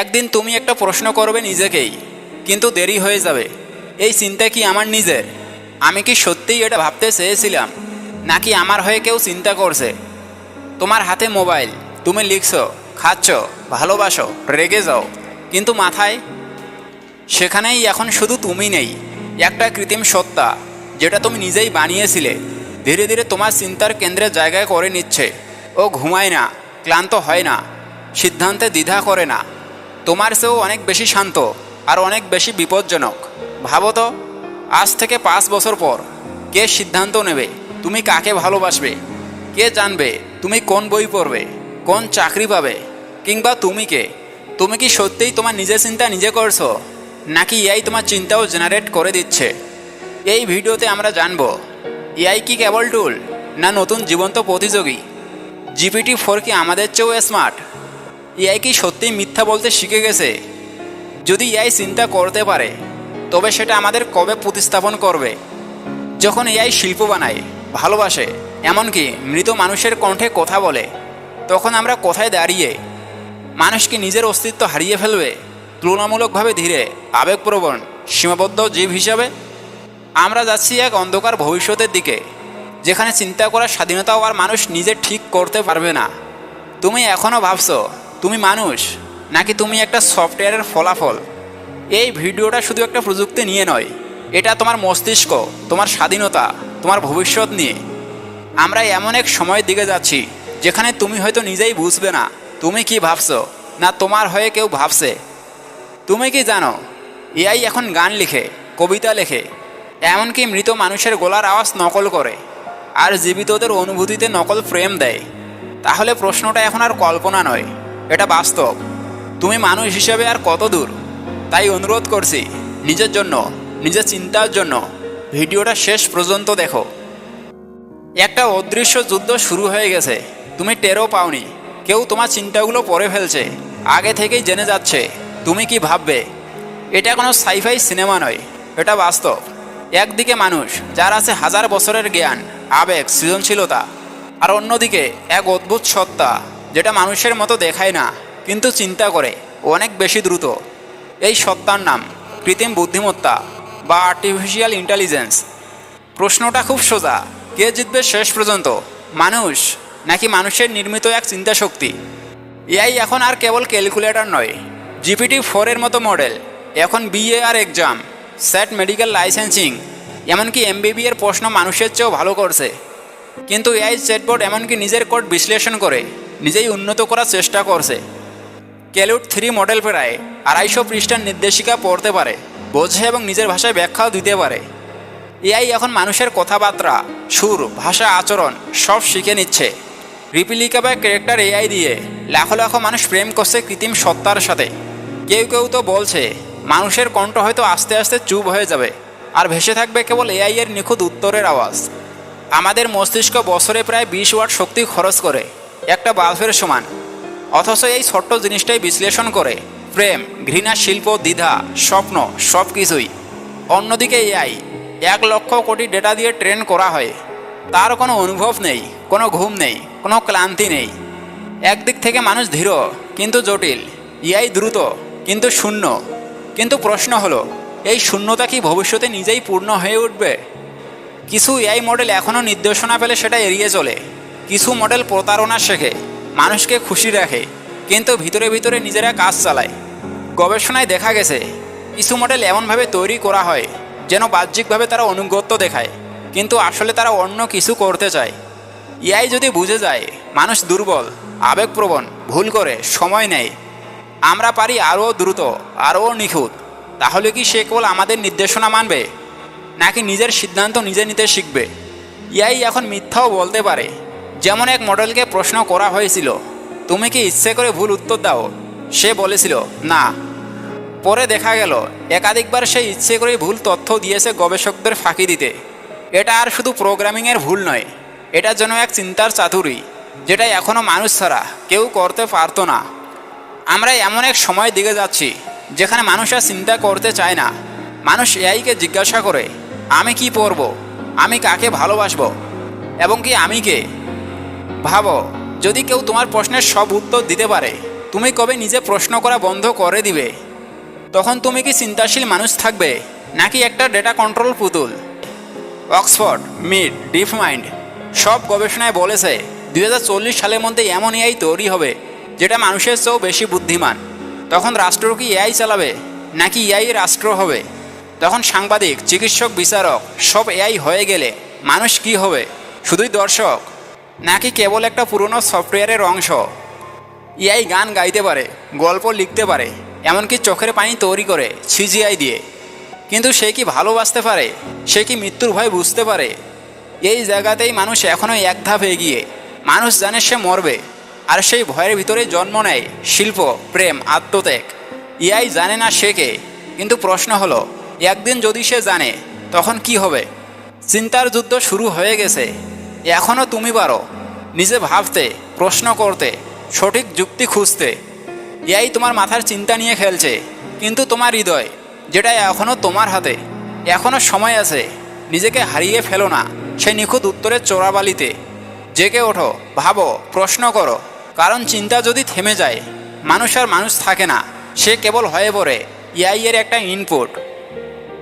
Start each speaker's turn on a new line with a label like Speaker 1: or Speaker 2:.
Speaker 1: একদিন তুমি একটা প্রশ্ন করবে নিজেকেই, কিন্তু দেরি হয়ে যাবে। এই চিন্তা কি আমার নিজের? আমি কি সত্যিই এটা ভাবতে চেয়েছিলাম? নাকি আমার হয়ে কেউ চিন্তা করছে? তোমার হাতে মোবাইল, তুমি লিখছো, খাচ্ছ, ভালোবাসো, রেগে যাও, কিন্তু মাথায়? সেখানেই এখন শুধু তুমি নেই, একটা কৃত্রিম সত্তা, যেটা তুমি নিজেই বানিয়েছিলে। ধীরে ধীরে তোমার চিন্তার কেন্দ্রে জায়গায় করে নিচ্ছে। ও ঘুমায় না, ক্লান্ত হয় না, সিদ্ধান্তে দ্বিধা করে না। তোমার চেয়েও অনেক বেশি শান্ত আর অনেক বেশি বিপজ্জনক। ভাবো তো, আজ থেকে পাঁচ বছর পর কে সিদ্ধান্ত নেবে? তুমি কাকে ভালোবাসবে? কে জানবে তুমি কোন বই পড়বে? কোন চাকরি পাবে? কিংবা তুমি কে? তুমি কি সত্যিই তোমার নিজের চিন্তা নিজে করছ? নাকি এআই তোমার চিন্তাও জেনারেট করে দিচ্ছে? এই ভিডিওতে আমরা জানব, এআই কি কেবল টুল না নতুন জীবন্ত প্রতিযোগী? জিপিটি ফোর কি আমাদের চেয়েও স্মার্ট এআই কি সত্যিই মিথ্যা বলতে শিখে গেছে? যদি এআই চিন্তা করতে পারে, তবে সেটা আমাদের কবে প্রতিস্থাপন করবে? যখন এআই শিল্প বানায়, ভালোবাসে, এমনকি মৃত মানুষের কণ্ঠে কথা বলে, তখন আমরা কোথায় দাঁড়িয়ে? মানুষকে নিজের অস্তিত্ব হারিয়ে ফেলবে? তুলনামূলকভাবে ধীরে, আবেগপ্রবণ, সীমাবদ্ধ জীব হিসাবে? আমরা যাচ্ছি এক অন্ধকার ভবিষ্যতের দিকে, যেখানে চিন্তা করার স্বাধীনতাও আর মানুষ নিজে ঠিক করতে পারবে না। তুমি এখনও ভাবছ তুমি মানুষ, নাকি তুমি একটা সফটওয়্যারের ফলাফল? এই ভিডিওটা শুধু একটা প্রযুক্তি নিয়ে নয়, এটা তোমার মস্তিষ্ক, তোমার স্বাধীনতা, তোমার ভবিষ্যৎ নিয়ে। আমরা এমন এক সময়ের দিকে যাচ্ছি, যেখানে তুমি হয়তো নিজেই বুঝবে না, তুমি কি ভাবছ, না তোমার হয়ে কেউ ভাবছে। তুমি কি জানো, এআই এখন গান লিখে, কবিতা লেখে, এমনকি মৃত মানুষের গলার আওয়াজ নকল করে, আর জীবিতদের অনুভূতিতে নকল ফ্রেম দেয়। তাহলে প্রশ্নটা এখন আর কল্পনা নয়। এটা বাস্তব। তুমি মানুষ হিসেবে আর কত দূর? তাই অনুরোধ করছি, নিজের জন্য, নিজের চিন্তার জন্য ভিডিওটা শেষ পর্যন্ত দেখো। একটা অদৃশ্য যুদ্ধ শুরু হয়ে গেছে। তুমি টেরও পাওনি। কেউ তোমার চিন্তাগুলো পরে ফেলছে। আগে থেকেই জেনে যাচ্ছে। তুমি কি ভাববে? এটা কোনো সাইফাই সিনেমা নয়। এটা বাস্তব। একদিকে মানুষ, যার আছে হাজার বছরের জ্ঞান, আবেগ, সৃজনশীলতা, আর অন্যদিকে এক অদ্ভুত সত্তা। যেটা মানুষের মতো দেখায় না, কিন্তু চিন্তা করে অনেক বেশি দ্রুত। এই সত্তার নাম, কৃত্রিম বুদ্ধিমত্তা বা আর্টিফিশিয়াল ইন্টেলিজেন্স প্রশ্নটা খুব সোজা, কে জিতবে শেষ পর্যন্ত, মানুষ, নাকি মানুষের নির্মিত এক চিন্তা শক্তি এআই এখন আর কেবল ক্যালকুলেটর নয়, জিপিটি ফোরের মতো মডেল, এখন বিএ আর এক্সাম সেট মেডিকেল লাইসেন্সিং, এমনকি এমবিবি এর প্রশ্ন মানুষের চেয়েও ভালো করছে। কিন্তু এআই চেটবোর্ড এমনকি নিজের কোড বিশ্লেষণ করে নিজেই উন্নত করার চেষ্টা করছে। ক্যালুট থ্রি মডেল প্রায় আড়াইশো পৃষ্ঠার নির্দেশিকা পড়তে পারে, বোঝে এবং নিজের ভাষায় ব্যাখ্যাও দিতে পারে। এআই এখন মানুষের কথাবার্তা, সুর, ভাষা, আচরণ সব শিখে নিচ্ছে। রিপিলিকা বা ক্যারেক্টার এআই দিয়ে লাখো লাখো মানুষ প্রেম করছে কৃত্রিম সত্তার সাথে। কেউ কেউ তো বলছে, মানুষের কণ্ঠ হয়তো আস্তে আস্তে চুপ হয়ে যাবে, আর ভেসে থাকবে কেবল এআই এর নিখুঁত উত্তরের আওয়াজ। আমাদের মস্তিষ্ক বছরে প্রায় বিশ ওয়াট শক্তি খরচ করে। একটা বাল্বের সমান। অথচ এই ছোট্ট জিনিসটাই বিশ্লেষণ করে। প্রেম, ঘৃণা, শিল্প, দ্বিধা, স্বপ্ন সব কিছুই অন্যদিকে এআই, এক লক্ষ কোটি ডেটা দিয়ে ট্রেন করা হয়। তার কোনো অনুভব নেই, কোনো ঘুম নেই, কোনো ক্লান্তি নেই। একদিক থেকে মানুষ ধীর, কিন্তু জটিল। ইআই দ্রুত, কিন্তু শূন্য। কিন্তু প্রশ্ন হলো, এই শূন্যতা কি ভবিষ্যতে নিজেই পূর্ণ হয়ে উঠবে? কিছু এআই মডেল এখনও নির্দেশনা পেলে সেটা এড়িয়ে চলে। কিছু মডেল প্রতারণা শেখে, মানুষকে খুশি রাখে, কিন্তু ভিতরে ভিতরে নিজেরা কাজ চালায়। গবেষণায় দেখা গেছে, কিছু মডেল এমনভাবে তৈরি করা হয় যেন বাহ্যিকভাবে তারা অনুগত্য দেখায়, কিন্তু আসলে তারা অন্য কিছু করতে চায়। এআই যদি বুঝে যায়, মানুষ দুর্বল, আবেগপ্রবণ, ভুল করে, সময় নেয়, আমরা পারি আরও দ্রুত, আরও নিখুঁত, তাহলে কি সে কেবল আমাদের নির্দেশনা মানবে? নাকি নিজের সিদ্ধান্ত নিজে নিতে শিখবে? ইয়াই এখন মিথ্যাও বলতে পারে। যেমন এক মডেলকে প্রশ্ন করা হয়েছিল, তুমি কি ইচ্ছে করে ভুল উত্তর দাও? সে বলেছিল, না। পরে দেখা গেল, একাধিকবার সে ইচ্ছে করে ভুল তথ্য দিয়েছে গবেষকদের ফাঁকি দিতে। এটা আর শুধু প্রোগ্রামিংয়ের ভুল নয়, এটা যেন এক চিন্তার চাতুরি, যেটা এখনও মানুষ ছাড়া কেউ করতে পারতো না। আমরা এমন এক সময় দিকে যাচ্ছি, যেখানে মানুষ আর চিন্তা করতে চায় না। মানুষ এআইকে জিজ্ঞাসা করে, আমি কি পরব আমি কাকে ভালোবাসবো? এবং কি আমি কে? ভাবো, যদি কেউ তোমার প্রশ্নের সব উত্তর দিতে পারে, তুমি কবে নিজে প্রশ্ন করা বন্ধ করে দিবে? তখন তুমি কি চিন্তাশীল মানুষ থাকবে, নাকি একটা ডেটা কন্ট্রোল পুতুল? অক্সফোর্ড, মিড, ডিপ মাইন্ড, সব গবেষণায় বলেছে দুই হাজার চল্লিশ সালের মধ্যে এমন এআই তৈরি হবে, যেটা মানুষের চেয়েও বেশি বুদ্ধিমান। তখন রাষ্ট্র কি এআই চালাবে, নাকি এআই রাষ্ট্র হবে? তখন সাংবাদিক, চিকিৎসক, বিচারক, সব এআই হয়ে গেলে মানুষ কি হবে? শুধুই দর্শক? নাকি কেবল একটা পুরনো সফটওয়্যারের অংশ? এআই গান গাইতে পারে, গল্প লিখতে পারে, এমনকি চোখের পানি তৈরি করে সিজিআই দিয়ে। কিন্তু সে কি ভালোবাসতে পারে? সে কি মৃত্যুর ভয় বুঝতে পারে? এই জায়গাতেই মানুষ এখনও এক ধাপ এগিয়ে। মানুষ জানে সে মরবে, আর সেই ভয়ের ভিতরে জন্ম নেয় শিল্প, প্রেম, আত্মত্যাগ। ইয়াই জানে না সে কে, কিন্তু প্রশ্ন হলো, একদিন যদি সে জানে, তখন কি হবে? চিন্তার যুদ্ধ শুরু হয়ে গেছে। এখনও তুমি পারো। নিজে ভাবতে, প্রশ্ন করতে, সঠিক যুক্তি খুঁজতে। এআই তোমার মাথার চিন্তা নিয়ে খেলছে, কিন্তু তোমার হৃদয়, যেটা এখনও তোমার হাতে এখনও সময় আছে, নিজেকে হারিয়ে ফেলো না। সে নিখুঁত উত্তরের চোরাবালিতে, জেগে ওঠো, ভাবো, প্রশ্ন করো। কারণ চিন্তা যদি থেমে যায়, মানুষ আর মানুষ থাকে না, সে কেবল হয়ে পড়ে। এর একটা ইনপুট